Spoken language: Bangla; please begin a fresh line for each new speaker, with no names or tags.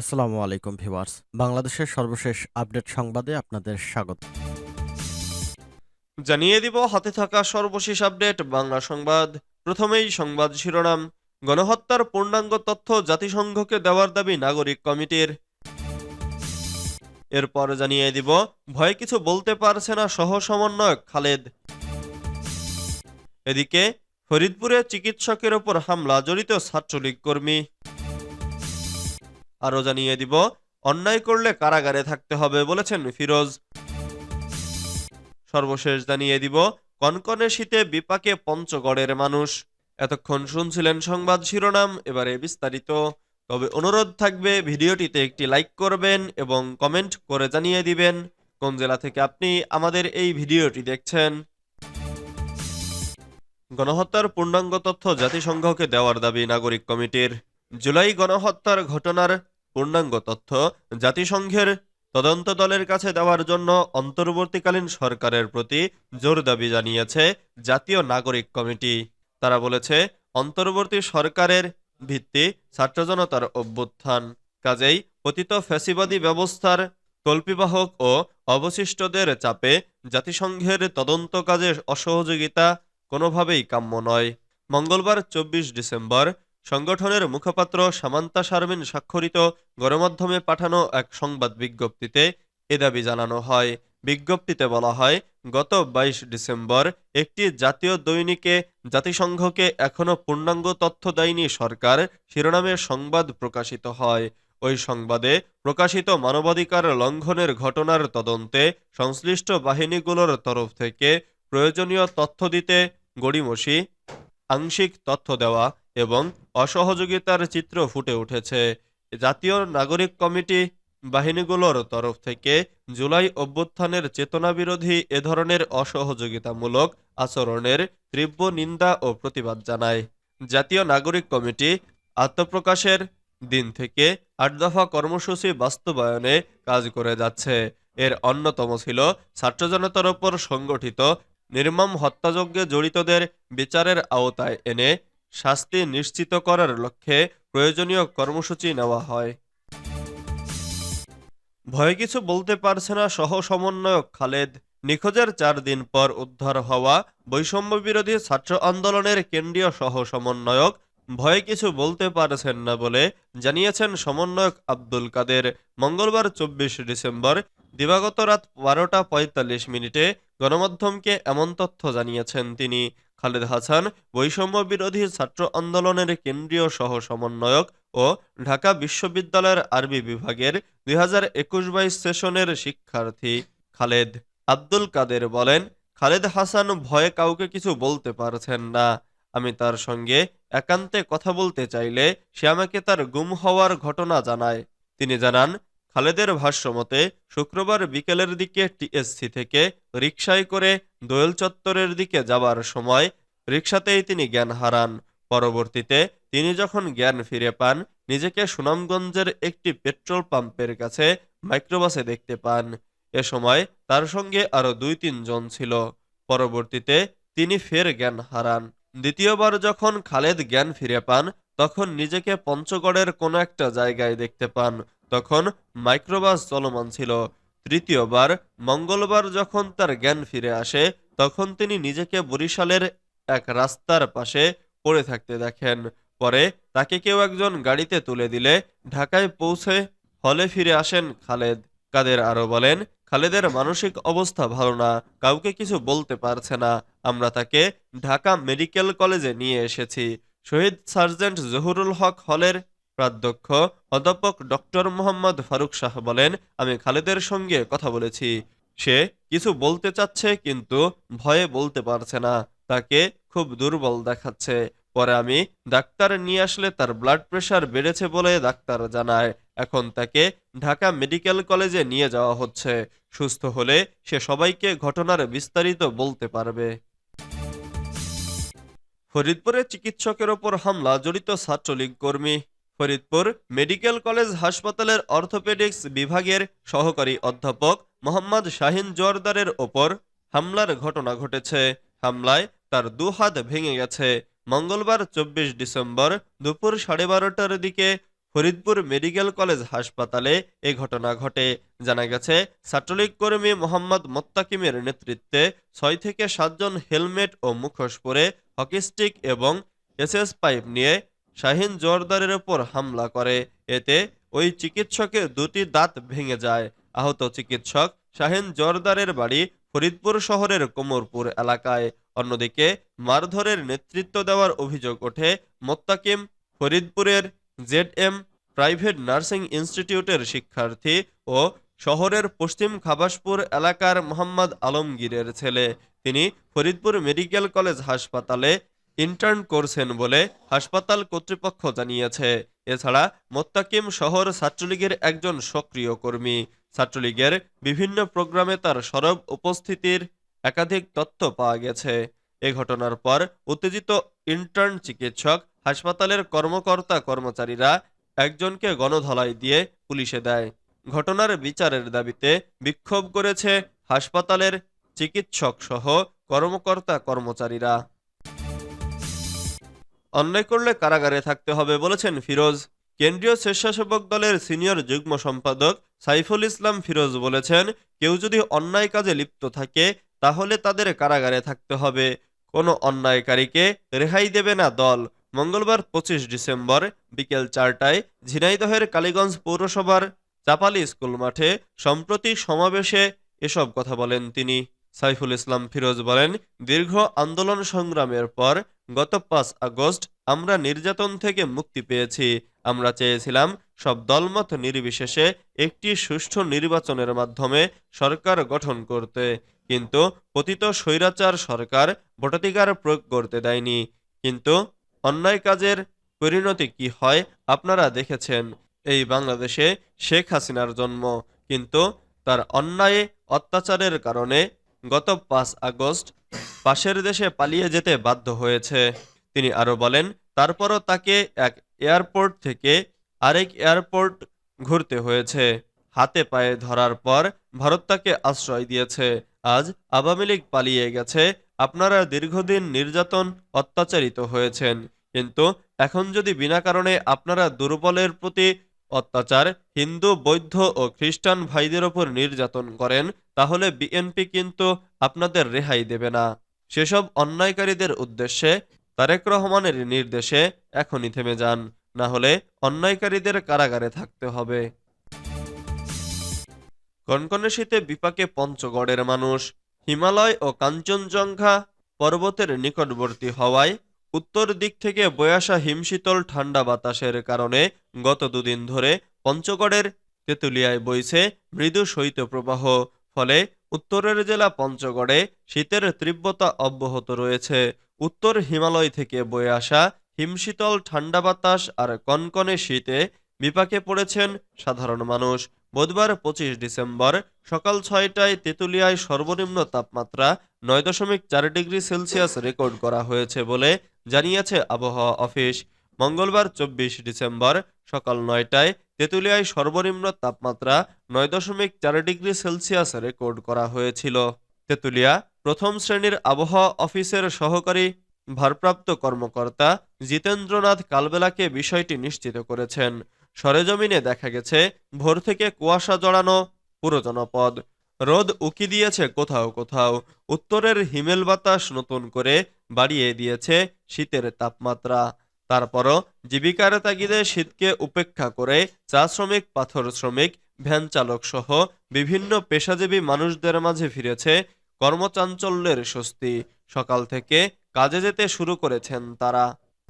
আসসালামু আলাইকুম ভিউয়ার্স। বাংলাদেশের সর্বশেষ আপডেট সংবাদে আপনাদের স্বাগত।
জানিয়ে দিব, হাতে থাকা সর্বশেষ আপডেট, বাংলা সংবাদ। প্রথমেই সংবাদ শিরোনাম, গণহত্যার পূর্ণাঙ্গ তথ্য জাতিসংঘকে দেওয়ার দাবি নাগরিক কমিটির। এরপর জানিয়ে দিব, ভয় কিছু বলতে পারছে না সহ সমন্বয়ক খালেদ। এদিকে, ফরিদপুরে চিকিৎসকের ওপর হামলা, জড়িত ছাত্রলীগ কর্মী। আরও জানিয়ে দিব। অন্যায় করলে কারাগারে থাকতে হবে বলেছেন ফিরোজ। সর্বশেষ জানিয়ে দিব, কনকনে শীতে বিপাকে পঞ্চগড়ের মানুষ। এতক্ষণ শুনছিলেন সংবাদ শিরোনাম, এবারে বিস্তারিত। তবে অনুরোধ থাকবে, ভিডিওটিতে একটি লাইক করবেন এবং কমেন্ট করে জানিয়ে দিবেন কোন জেলা থেকে আপনি আমাদের এই ভিডিওটি দেখছেন। গণহত্যার পূর্ণাঙ্গ তথ্য জাতিসংঘকে দেওয়ার দাবি নাগরিক কমিটির। জুলাই গণহত্যার ঘটনার পূর্ণাঙ্গ তথ্য জাতিসংঘের তদন্ত দলের কাছে দেওয়ার জন্য অন্তর্বর্তীকালীন সরকারের প্রতি জোর দাবি জানিয়েছে জাতীয় নাগরিক কমিটি। তারা বলেছে, অন্তর্বর্তী সরকারের ভিত্তি ছাত্র জনতার অভ্যুত্থান, কাজেই পতিত ফ্যাসিবাদী ব্যবস্থার কল্পিবাহক ও অবশিষ্টদের চাপে জাতিসংঘের তদন্ত কাজে অসহযোগিতা কোনোভাবেই কাম্য নয়। মঙ্গলবার চব্বিশ ডিসেম্বর সংগঠনের মুখপাত্র সামান্তা শারমিন স্বাক্ষরিত গণমাধ্যমে পাঠানো এক সংবাদ বিজ্ঞপ্তিতে এ দাবি জানানো হয়। বিজ্ঞপ্তিতে বলা হয়, গত বাইশ ডিসেম্বর একটি জাতীয় দৈনিকে জাতিসংঘকে এখনও পূর্ণাঙ্গ তথ্য দেয়নি সরকার, শিরোনামে সংবাদ প্রকাশিত হয়। ওই সংবাদে প্রকাশিত মানবাধিকার লঙ্ঘনের ঘটনার তদন্তে সংশ্লিষ্ট বাহিনীগুলোর তরফ থেকে প্রয়োজনীয় তথ্য দিতে গড়িমসি, আংশিক তথ্য দেওয়া এবং অসহযোগিতার চিত্র ফুটে উঠেছে। জাতীয় নাগরিক কমিটি বাহিনীগুলোর তরফ থেকে জুলাই অভ্যুত্থানের চেতনাবিরোধী এ ধরনের অসহযোগিতামূলক আচরণের তীব্র নিন্দা ও প্রতিবাদ জানায়। জাতীয় নাগরিক কমিটি আত্মপ্রকাশের দিন থেকে আট দফা কর্মসূচি বাস্তবায়নে কাজ করে যাচ্ছে। এর অন্যতম ছিল ছাত্র জনতার ওপর সংগঠিত নির্মম হত্যাযজ্ঞে জড়িতদের বিচারের আওতায় এনে শাস্তি নিশ্চিত করার লক্ষ্যে প্রয়োজনীয় কর্মসূচি নেওয়া হয়। ভয়ে কিছু বলতে পারছে না সহ সমন্বয়ক খালেদ। নিখোঁজের চার দিন পর উদ্ধার হওয়া বৈষম্য বিরোধী ছাত্র আন্দোলনের কেন্দ্রীয় সহ সমন্বয়ক ভয়ে কিছু বলতে পারছেন না বলে জানিয়েছেন সমন্বয়ক আব্দুল কাদের। মঙ্গলবার চব্বিশ ডিসেম্বর দিবাগত রাত বারোটা পঁয়তাল্লিশ মিনিটে গণমাধ্যমকে এমন তথ্য জানিয়েছেন তিনি। খালেদ হাসান, বৈষম্য বিরোধী ছাত্র আন্দোলনের কেন্দ্রীয় সহ সমন্বয়ক ও ঢাকা বিশ্ববিদ্যালয়ের আরবি বিভাগের দুই হাজার একুশ বাইশ সেশনের শিক্ষার্থী খালেদ আব্দুল কাদের বলেন, খালেদ হাসান ভয়ে কাউকে কিছু বলতে পারছেন না। আমি তার সঙ্গে একান্তে কথা বলতে চাইলে সে আমাকে তার গুম হওয়ার ঘটনা জানায়। তিনি জানান খালেদের ভাষ্যমতে শুক্রবার বিকেলের দিকে টিএসসি থেকে রিকশায় করে দোয়েল চত্বরের দিকে যাবার সময় রিকশাতেই তিনি জ্ঞান হারান। পরবর্তীতে তিনি যখন জ্ঞান ফিরে পান, নিজেকে সুনামগঞ্জের একটি পেট্রোল পাম্পের কাছে মাইক্রোবাসে দেখতে পান। এ সময় তার সঙ্গে আরও দুই তিনজন ছিল। পরবর্তীতে তিনি ফের জ্ঞান হারান। দ্বিতীয়বার যখন খালেদ জ্ঞান ফিরে পান, তখন নিজেকে পঞ্চগড়ের কোনো একটা জায়গায় দেখতে পান। তখন মাইক্রোবাস চলমান ছিল। তৃতীয়বার, মঙ্গলবার যখন তার জ্ঞান ফিরে আসে, তখন তিনি নিজেকে বরিশালের এক রাস্তার পাশে পড়ে থাকতে দেখেন। পরে তাকে কেউ একজন গাড়িতে তুলে দিলে ঢাকায় পৌঁছে হলে ফিরে আসেন খালেদ। কাদের আরও বলেন, খালেদের মানসিক অবস্থা ভালো না, কাউকে কিছু বলতে পারছে না। আমরা তাকে ঢাকা মেডিকেল কলেজে নিয়ে এসেছি। শহীদ সার্জেন্ট জহুরুল হক হলের প্রাধ্যক্ষ অধ্যাপক ডক্টর মোহাম্মদ ফারুক শাহ বলেন, আমি খালেদের সঙ্গে কথা বলেছি। সে কিছু বলতে চাচ্ছে কিন্তু ভয়ে বলতে পারছে না। তাকে খুব দুর্বল দেখাচ্ছে। পরে আমি ডাক্তার নিয়ে আসলে তার ব্লাড প্রেশার বেড়েছে বলে ডাক্তার জানায়। এখন তাকে ঢাকা মেডিকেল কলেজে নিয়ে যাওয়া হচ্ছে। সুস্থ হলে সে সবাইকে ঘটনার বিস্তারিত বলতে পারবে। ফরিদপুরে চিকিৎসকের ওপর হামলা, জড়িত ছাত্রলীগ কর্মী ফরিদপুর মেডিকেল কলেজ হাসপাতালের অর্থোপেডিক্স বিভাগের সহকারী অধ্যাপক মোহাম্মদ শাহিন জোয়ারদারের ওপর হামলার ঘটনা ঘটেছে। হামলায় তার দু হাত ভেঙে গেছে। মঙ্গলবার চব্বিশ ডিসেম্বর দুপুর সাড়ে বারোটার দিকে ফরিদপুর মেডিকেল কলেজ হাসপাতালে এ ঘটনা ঘটে। জানা গেছে, ছাত্রলীগ কর্মী মোহাম্মদ মোত্তাকিমের নেতৃত্বে ছয় থেকে সাতজন হেলমেট ও মুখোশ পরে হকি স্টিক এবং এসএস পাইপ নিয়ে শাহিন জোরদারের ওপর হামলা করে। এতে ওই চিকিৎসকের দুটি দাঁত ভেঙে যায়। আহত চিকিৎসক শাহিন জোরদারের বাড়ি ফরিদপুর শহরের কোমরপুর এলাকায়। অন্যদিকে মারধরের নেতৃত্ব দেওয়ার অভিযোগ ওঠে মোত্তাকিম ফরিদপুরের জেড এম প্রাইভেট নার্সিং ইনস্টিটিউটের শিক্ষার্থী ও শহরের পশ্চিম খাবাসপুর এলাকার মোহাম্মদ আলমগীরের ছেলে। তিনি ফরিদপুর মেডিকেল কলেজ হাসপাতালে ইন্টার্ন করছেন বলে হাসপাতাল কর্তৃপক্ষ জানিয়েছে। এছাড়া মোত্তাকিম শহর ছাত্রলীগের একজন সক্রিয় কর্মী। ছাত্রলীগের বিভিন্ন প্রোগ্রামে তার সরব উপস্থিতির একাধিক তথ্য পাওয়া গেছে। এ ঘটনার পর উত্তেজিত ইন্টার্ন চিকিৎসক, হাসপাতালের কর্মকর্তা কর্মচারীরা একজনকে গণধলাই দিয়ে পুলিশে দেয়। ঘটনার বিচারের দাবিতে বিক্ষোভ করেছে হাসপাতালের চিকিৎসক সহ কর্মকর্তা কর্মচারীরা। অন্যায় করলে কারাগারে থাকতে হবে বলেছেন ফিরোজ। কেন্দ্রীয় স্বেচ্ছাসেবক দলের সিনিয়র যুগ্ম সম্পাদক সাইফুল ইসলাম ফিরোজ বলেছেন, কেউ যদি অন্যায় কাজে লিপ্ত থাকে, তাহলে তাদের কারাগারে থাকতে হবে। কোনো অন্যায়কারীকে রেহাই দেবে না দল। মঙ্গলবার পঁচিশ ডিসেম্বর বিকেল চারটায় ঝিনাইদহের কালীগঞ্জ পৌরসভার চাপালি স্কুল মাঠে সম্প্রতি সমাবেশে এসব কথা বলেন তিনি। সাইফুল ইসলাম ফিরোজ বলেন, দীর্ঘ আন্দোলন সংগ্রামের পর গত পাঁচ আগস্ট আমরা নির্যাতন থেকে মুক্তি পেয়েছি। আমরা চেয়েছিলাম সব দলমত নির্বিশেষে একটি সুষ্ঠু নির্বাচনের মাধ্যমে সরকার গঠন করতে। কিন্তু পতিত স্বৈরাচার সরকার ভোটাধিকার প্রয়োগ করতে দেয়নি। কিন্তু অন্যায় কাজের পরিণতি কি হয় আপনারা দেখেছেন। এই বাংলাদেশে শেখ হাসিনার জন্ম। কিন্তু তার অন্যায় অত্যাচারের কারণে গত পাঁচ আগস্ট পাশের দেশে পালিয়ে যেতে বাধ্য হয়েছে। তিনি আরও বলেন, তারপরও তাকে এক এয়ারপোর্ট থেকে আরেক এয়ারপোর্ট ঘুরতে হয়েছে। হাতে পায়ে ধরার পর ভারত তাকে আশ্রয় দিয়েছে। আজ আওয়ামী লীগ পালিয়ে গেছে। আপনারা দীর্ঘদিন নির্যাতন অত্যাচারিত হয়েছেন। কিন্তু এখন যদি বিনা কারণে আপনারা দুর্বলের প্রতি অত্যাচার হিন্দু, বৌদ্ধ ও খ্রিস্টান ভাইদের ওপর নির্যাতন করেন, তাহলে বিএনপি কিন্তু আপনাদের রেহাই দেবে না। সেসব অন্যায়কারীদের উদ্দেশ্যে তারেক রহমানের নির্দেশে এখনই থেমে যান, না হলে অন্যায়কারীদের কারাগারে থাকতে হবে। কনকনে শীতে বিপাকে পঞ্চগড়ের মানুষ, হিমালয় ও কাঞ্চনজঙ্ঘা পর্বতের নিকটবর্তী হওয়ায় উত্তর দিক থেকে বয়ে আসা হিমশীতল ঠান্ডা বাতাসের কারণে গত দুদিন ধরে পঞ্চগড়ের তেঁতুলিয়ায় বইছে মৃদু শৈত্যপ্রবাহ। ফলে উত্তরের জেলা পঞ্চগড়ে শীতের তীব্রতা অব্যাহত রয়েছে। উত্তর হিমালয় থেকে বয়ে আসা হিমশীতল ঠান্ডা বাতাস আর কনকনে শীতে বিপাকে পড়েছেন সাধারণ মানুষ। বুধবার পঁচিশ ডিসেম্বর সকাল ছয়টায় তেঁতুলিয়ায় সর্বনিম্ন তাপমাত্রা নয় দশমিক চার ডিগ্রি সেলসিয়াস রেকর্ড করা হয়েছে বলে জানিয়েছে আবহাওয়া অফিস। মঙ্গলবার চব্বিশ ডিসেম্বর সকাল নয়টায় তেঁতুলিয়ায় সর্বনিম্ন তাপমাত্রা নয় দশমিক চার ডিগ্রি সেলসিয়াস রেকর্ড করা হয়েছিল। তেঁতুলিয়া প্রথম শ্রেণির আবহাওয়া অফিসের সহকারী ভারপ্রাপ্ত কর্মকর্তা জিতেন্দ্রনাথ কালবেলাকে বিষয়টি নিশ্চিত করেছেন। সরেজমিনে দেখা গেছে, ভোর থেকে কুয়াশা জড়ানো পুরো জনপদ রোদ উকি দিয়েছে কোথাও কোথাও, উত্তরের হিমেল বাতাস নতুন করে বাড়িয়ে দিয়েছে শীতের তাপমাত্রা। তারপরও জীবিকার তাগিদে শীতকে উপেক্ষা করে চা শ্রমিক, পাথর শ্রমিক, ভ্যান চালক সহ বিভিন্ন পেশাজীবী মানুষদের মাঝে ফিরেছে কর্মচাঞ্চল্যের স্বস্তি। সকাল থেকে কাজে যেতে শুরু করেছেন তারা।